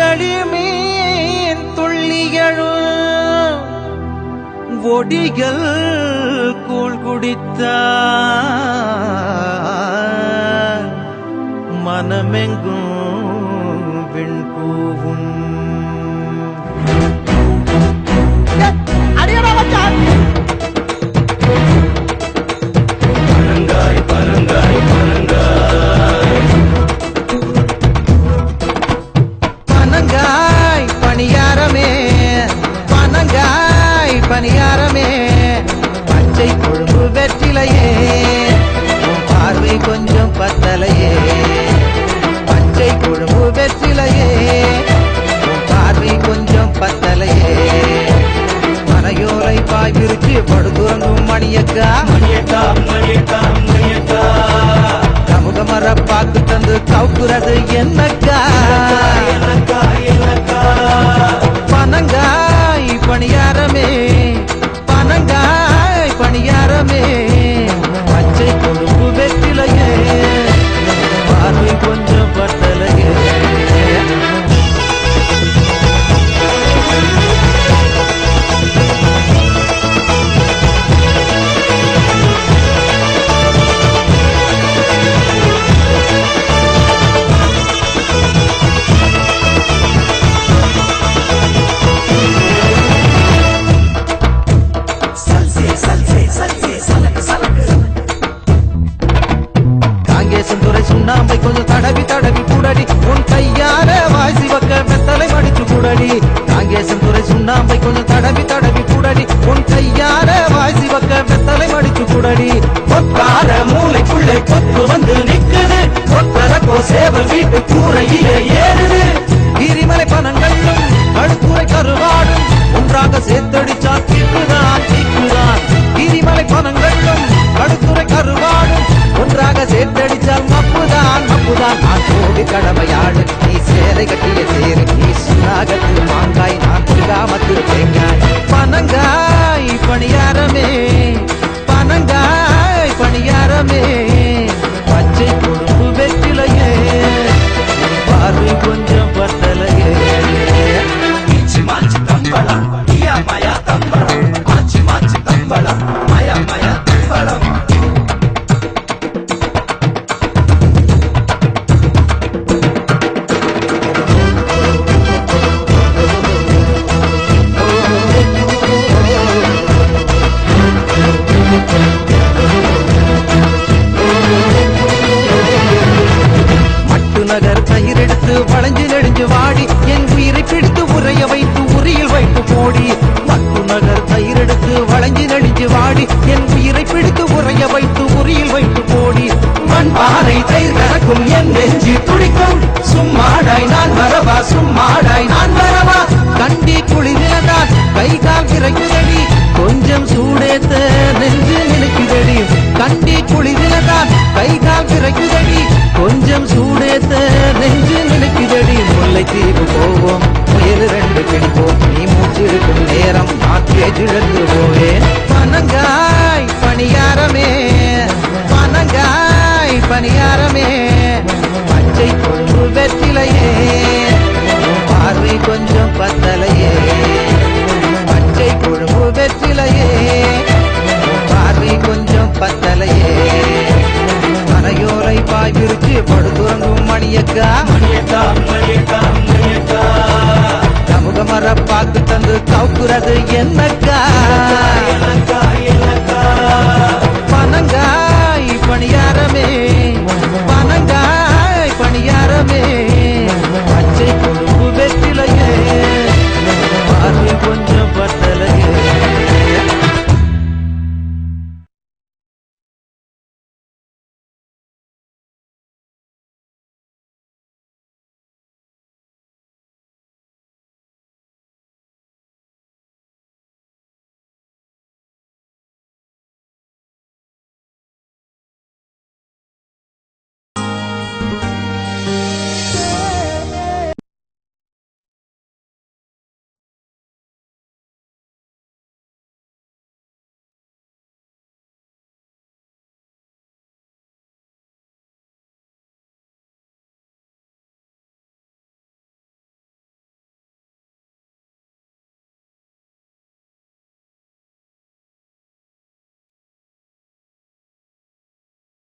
கற்றழிமீன் துள்ளியழு ஒடிகள் கூட மணியக்கா. மணியக்கா மணியக்கா மணியக்கா. கமுகமர பார்த்து தந்து கவுக்குறது என்ன படத்தை coming. மோடி மணியக்கா. மணியக்கா மணியக்கா மணியக்கா. சமூக மர பாக்கு தந்து கவுக்குறது என்னக்கா